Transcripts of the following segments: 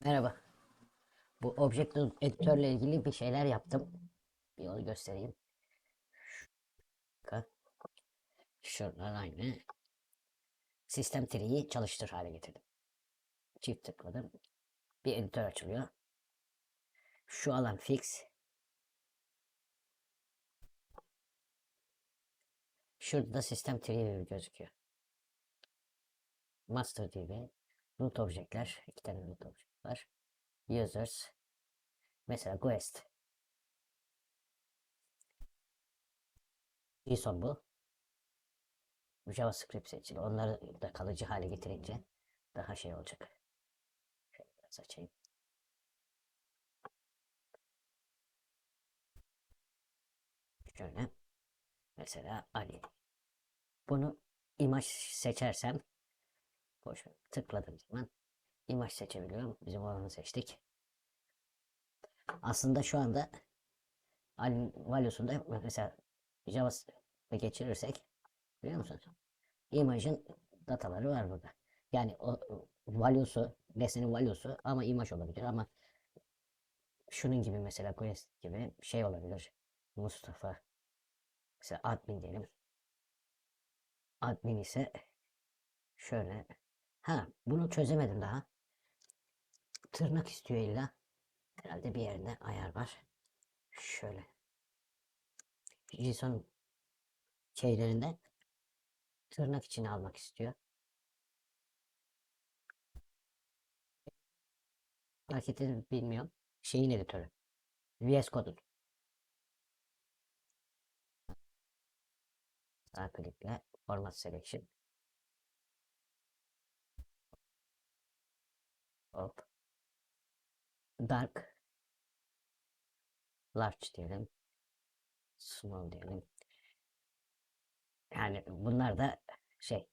Merhaba. Bu Object editörle ilgili bir şeyler yaptım. Bir onu göstereyim. Şurada. Şuradan aynı. Sistem tree'yi çalıştır hale getirdim. Çift tıkladım. Bir editör açılıyor. Şu alan fix. Şurada da sistem tree gözüküyor. Master DB, root objectler, iki tane root object var. Users, mesela Guest. JSON bu. JavaScript seçili. Onları da kalıcı hale getirince daha şey olacak. Şöyle biraz açayım. Şöyle. Mesela Ali. Bunu imaj seçersem boş ver, tıkladığım zaman imaj seçebiliyorum. Bizim olanı seçtik. Aslında şu anda Ali'nin value'sunda mesela JavaScript'e geçirirsek biliyor musunuz? İmajın dataları var burada. Yani o value'su, nesnenin value'su ama imaj olabilir ama şunun gibi mesela Quest gibi şey olabilir. Mustafa mesela admin diyelim. Admin ise şöyle ha bunu çözemedim daha. Tırnak istiyor illa. Herhalde bir yerinde ayar var. Şöyle. JSON şeylerinde tırnak içine almak istiyor. Fark ettiniz bilmiyorum. Şeyin editörü. VS Code'un. Sağ klikle Format Selection. Hop. Dark. Large diyelim. Small diyelim. Yani bunlar da şey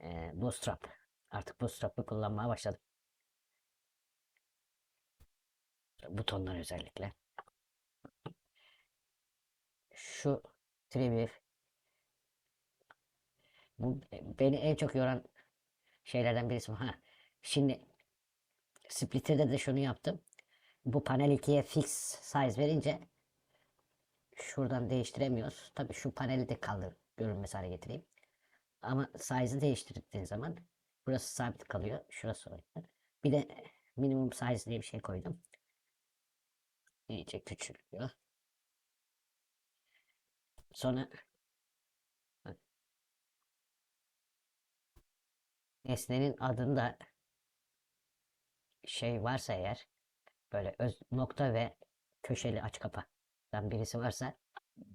e, Bootstrap. Artık Bootstrap'ı kullanmaya başladım. Butonlar özellikle. Şu Trivia bu beni en çok yoran şeylerden birisi bu. Ha, şimdi Splitter'de de şunu yaptım. Bu panel 2'ye fix size verince şuradan değiştiremiyoruz. Tabii şu paneli de kaldır görünmez hale getireyim. Ama size'ı değiştirdiğin zaman burası sabit kalıyor. Şurası oluyor. Bir de minimum size diye bir şey koydum. İyice küçülüyor. Sonra nesnenin adını da şey varsa eğer böyle öz nokta ve köşeli aç kapaktan birisi varsa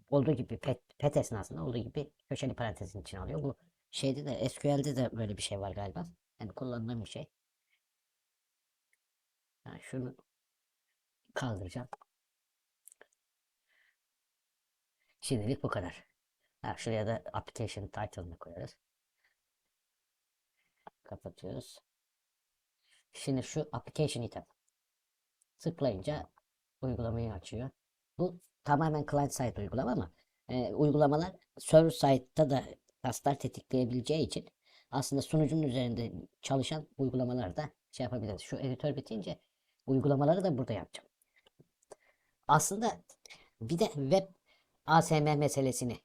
olduğu gibi pet, pet esnasında olduğu gibi köşeli parantezin içine alıyor. Bu şeyde de SQL'de de böyle bir şey var galiba. Yani kullanılan bir şey. Yani şunu kaldıracağım. Şimdilik bu kadar. Ha, şuraya da application title'ını koyarız. Kapatıyoruz. Şimdi şu application item. Tıklayınca uygulamayı açıyor. Bu tamamen client side uygulama ama e, uygulamalar server side'da da tasklar tetikleyebileceği için aslında sunucunun üzerinde çalışan uygulamalar da şey yapabiliriz. Şu editör bitince uygulamaları da burada yapacağım. Aslında bir de web ASM meselesini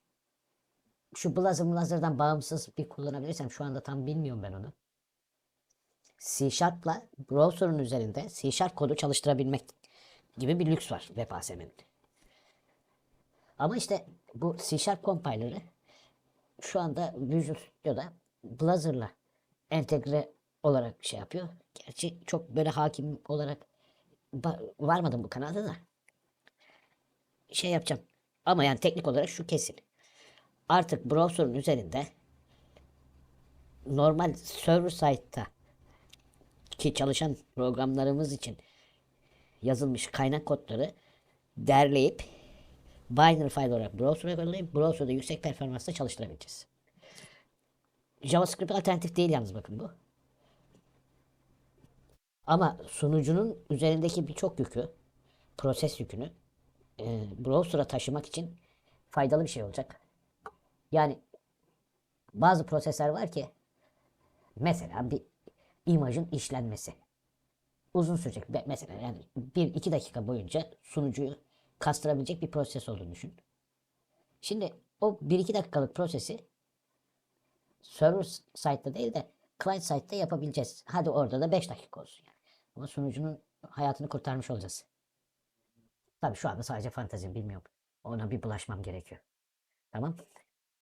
şu Blazor Blazor'dan bağımsız bir kullanabilirsem şu anda tam bilmiyorum ben onu. C Sharp'la browser'ın üzerinde C Sharp kodu çalıştırabilmek gibi bir lüks var web ASM'nin. Ama işte bu C Sharp compiler'ı şu anda Visual Studio'da Blazor'la entegre olarak şey yapıyor. Gerçi çok böyle hakim olarak varmadım bu kanalda da. Şey yapacağım. Ama yani teknik olarak şu kesin. Artık browser'ın üzerinde normal server side'da ki çalışan programlarımız için yazılmış kaynak kodları derleyip binary file olarak browser'a yollayıp browser'da yüksek performansla çalıştırabileceğiz. JavaScript alternatif değil yalnız bakın bu. Ama sunucunun üzerindeki birçok yükü, proses yükünü e, browser'a taşımak için faydalı bir şey olacak. Yani bazı prosesler var ki mesela bir imajın işlenmesi. uzun sürecek. Mesela yani 1-2 dakika boyunca sunucuyu kastırabilecek bir proses olduğunu düşün. Şimdi o 1-2 dakikalık prosesi server side'da değil de client side'da yapabileceğiz. Hadi orada da 5 dakika olsun yani. Ama sunucunun hayatını kurtarmış olacağız. Tabii şu anda sadece fantezi bilmiyorum. Ona bir bulaşmam gerekiyor. Tamam.